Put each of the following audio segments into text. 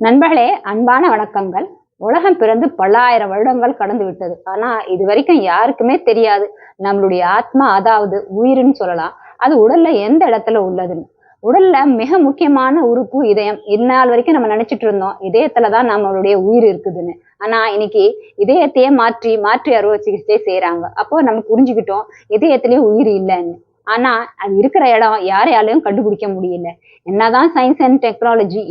நண்பர்களே அன்பான வணக்கங்கள். உலகம் பிறந்து பல்லாயிரம் வருடங்கள் கடந்து விட்டது. ஆனா இது வரைக்கும் யாருக்குமே தெரியாது. நம்மளுடைய ஆத்மா அதாவது உயிர்னு சொல்லலாம். அது உடல்ல எந்த இடத்துல உள்ளதுன்னு. உடல்ல மிக முக்கியமான உறுப்பு இதயம். இந்நாள் வரைக்கும் நம்ம நினைச்சிட்டு இருந்தோம் இதயத்துலதான் நம்மளுடைய உயிர் இருக்குதுன்னு. ஆனா இன்னைக்கு இதயத்தையே மாற்றி மாற்றி அறுவை சிகிச்சை செய்யறாங்க அப்போ நம்ம புரிஞ்சுக்கிட்டோம் இதயத்திலேயே உயிர் இல்லைன்னு. ஆனா அது இருக்கிற இடம் யாரையாலையும் கண்டுபிடிக்க முடியல. என்னதான் சயின்ஸ் அண்ட் டெக்னாலஜி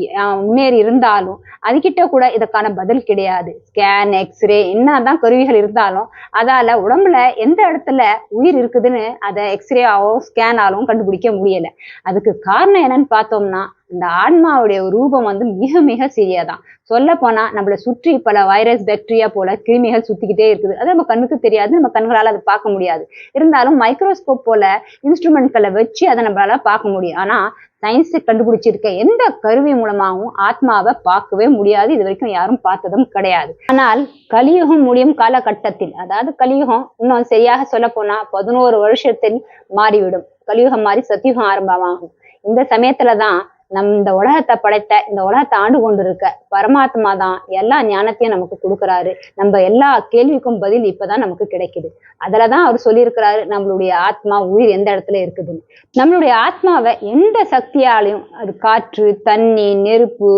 முன்னேறி இருந்தாலும் அதுகிட்ட கூட இதுக்கான பதில் கிடையாது. ஸ்கேன் எக்ஸ்ரே என்னதான் கருவிகள் இருந்தாலும் அதால உடம்புல எந்த இடத்துல உயிர் இருக்குதுன்னு அதை எக்ஸ்ரே ஆவோ ஸ்கேன் ஆலும் கண்டுபிடிக்க முடியல. அதுக்கு காரணம் என்னன்னு பார்த்தோம்னா இந்த ஆன்மாவுடைய ரூபம் வந்து மிக மிக சிறியதான். சொல்ல போனா நம்மளை சுற்றி பல வைரஸ் பாக்டீரியா போல கிருமிகள் சுத்திக்கிட்டே இருக்குது. அது நம்ம கண்ணுக்கு தெரியாது நம்ம கண்களால் அதை பார்க்க முடியாது. இருந்தாலும் மைக்ரோஸ்கோப் போல இன்ஸ்ட்ருமெண்ட்களை வச்சு அதை நம்மளால பார்க்க முடியும். ஆனா சயின்ஸ் கண்டுபிடிச்சிருக்க எந்த கருவி மூலமாகவும் ஆத்மாவை பார்க்கவே முடியாது. இது வரைக்கும் யாரும் பார்த்ததும் கிடையாது. ஆனால் கலியுகம் முடியும் காலகட்டத்தில் அதாவது கலியுகம் இன்னும் சரியாக சொல்ல போனா பதினோரு வருஷத்தில் மாறிவிடும். கலியுகம் மாறி சத்தியுகம் ஆரம்பமாகும். இந்த சமயத்துலதான் நம் இந்த உலகத்தை படைத்த இந்த உலகத்தை ஆண்டு கொண்டு இருக்க பரமாத்மா தான் எல்லா ஞானத்தையும் நமக்கு கொடுக்குறாரு. நம்ம எல்லா கேள்விக்கும் பதில் இப்பதான் நமக்கு கிடைக்குது. அதுலதான் அவர் சொல்லியிருக்கிறாரு நம்மளுடைய ஆத்மா உயிர் எந்த இடத்துல இருக்குதுன்னு. நம்மளுடைய ஆத்மாவை எந்த சக்தியாலையும் அது காற்று தண்ணி நெருப்பு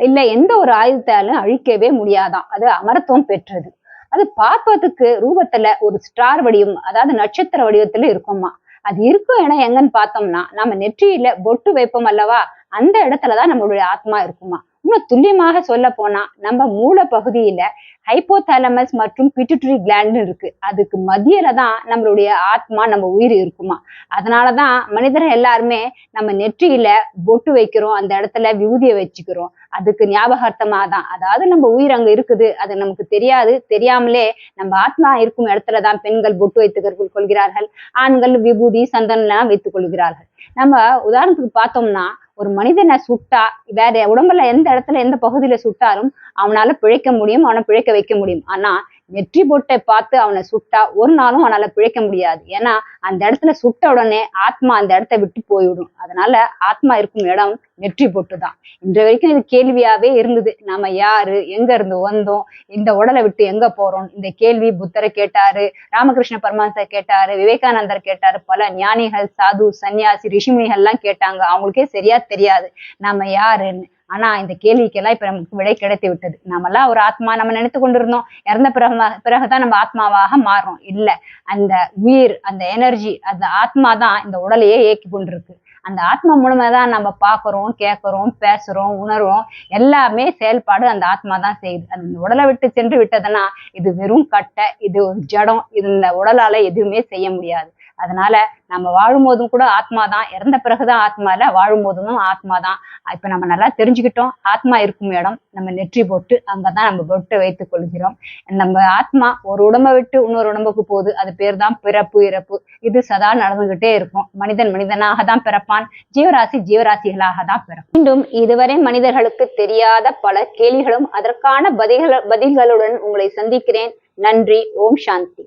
இல்ல எந்த ஒரு ஆயுதத்தாலும் அழிக்கவே முடியாதான். அது அமரத்துவம் பெற்றது. அது பார்ப்பதுக்கு ரூபத்துல ஒரு ஸ்டார் வடிவம் அதாவது நட்சத்திர வடிவத்துல இருக்குமா அது இருக்கும் இடம் எங்கன்னு பார்த்தோம்னா நம்ம நெற்றியில பொட்டு வைப்போம் அல்லவா? அந்த இடத்துலதான் நம்மளுடைய ஆத்மா இருக்குமா? இன்னும் துல்லியமாக சொல்ல போனா நம்ம மூல பகுதியில ஹைப்போதாலமஸ் மற்றும் பிட்டுட்ரி கிளாண்ட் இருக்கு. அதுக்கு மத்தியில தான் நம்மளுடைய ஆத்மா நம்ம உயிர் இருக்குமா? அதனாலதான் மனிதர்கள் எல்லாருமே நம்ம நெற்றியில பொட்டு வைக்கிறோம். அந்த இடத்துல விபூதியை வச்சுக்கிறோம். அதுக்கு ஞாபகார்த்தமா தான் அதாவது நம்ம உயிர் அங்க இருக்குது. அது நமக்கு தெரியாது. தெரியாமலே நம்ம ஆத்மா இருக்கும் இடத்துல தான் பெண்கள் பொட்டு வைத்துக் கொள்கிறார்கள். ஆண்கள் விபூதி சந்தனம் வைத்துக் கொள்கிறார்கள் நம்ம உதாரணத்துக்கு பார்த்தோம்னா ஒரு மனிதனை சுட்டா வேற உடம்புல எந்த இடத்துல எந்த பகுதியில சுட்டாலும் அவனால பிழைக்க முடியும் அவனை பிழைக்க வைக்க முடியும். ஆனா வெற்றி பொட்டை பார்த்து அவனை சுட்டா ஒரு நாளும் அவனால பிழைக்க முடியாது. ஏன்னா அந்த இடத்துல சுட்ட உடனே ஆத்மா அந்த இடத்த விட்டு போய்விடும். அதனால ஆத்மா இருக்கும் இடம் வெற்றி பொட்டு தான். இன்று வரைக்கும் இது கேள்வியாவே இருந்தது. நாம யாரு? எங்க இருந்து வந்தோம்? இந்த உடலை விட்டு எங்க போறோம்? இந்த கேள்வி புத்தரை கேட்டாரு ராமகிருஷ்ண பரமஹம்சர் கேட்டாரு விவேகானந்தர் கேட்டாரு பல ஞானிகள் சாது சன்னியாசி ரிஷிமுனிகள் எல்லாம் கேட்டாங்க. அவங்களுக்கே சரியா தெரியாது. நாம யாருன்னு? ஆனா இந்த கேள்விக்கெல்லாம் இப்ப நமக்கு விடை கிடைத்து விட்டது. நம்மெல்லாம் ஒரு ஆத்மா நம்ம நினைத்து கொண்டிருந்தோம். இறந்த பிறகு பிறகுதான் நம்ம ஆத்மாவாக மாறுறோம். இல்ல அந்த உயிர் அந்த எனர்ஜி அந்த ஆத்மா தான் இந்த உடலையே இயக்கி கொண்டிருக்கு. அந்த ஆத்மா மூலமா தான் நம்ம பார்க்குறோம் கேட்குறோம் பேசுறோம் உணர்வோம் எல்லாமே செயல்பாடு அந்த ஆத்மா தான் செய்யுது அந்த உடலை விட்டு சென்று விட்டதுன்னா இது வெறும் கட்டை இது ஒரு ஜடம். இது இந்த உடலால எதுவுமே செய்ய முடியாது. அதனால நம்ம வாழும்போதும் கூட ஆத்மா தான் இறந்த பிறகுதான் ஆத்மா இல்ல வாழும் போதும் ஆத்மா தான் இப்ப நம்ம நல்லா தெரிஞ்சுக்கிட்டோம். ஆத்மா இருக்கும் இடம். நம்ம நெற்றி போட்டு அங்கதான் நம்ம பொட்டை வைத்துக் கொள்கிறோம். நம்ம ஆத்மா ஒரு உடம்பை விட்டு இன்னொரு உடம்புக்கு போகுது. அது பேர் தான் பிறப்பு இறப்பு. இது சதா நடந்துகிட்டே இருக்கும். மனிதன் மனிதனாக தான் பிறப்பான். ஜீவராசி ஜீவராசிகளாக தான் பிறக்கும். மீண்டும் இதுவரை மனிதர்களுக்கு தெரியாத பல கேள்விகளும் அதற்கான பதில்கள் பதில்களுடன் உங்களை சந்திக்கிறேன். நன்றி. ஓம் சாந்தி.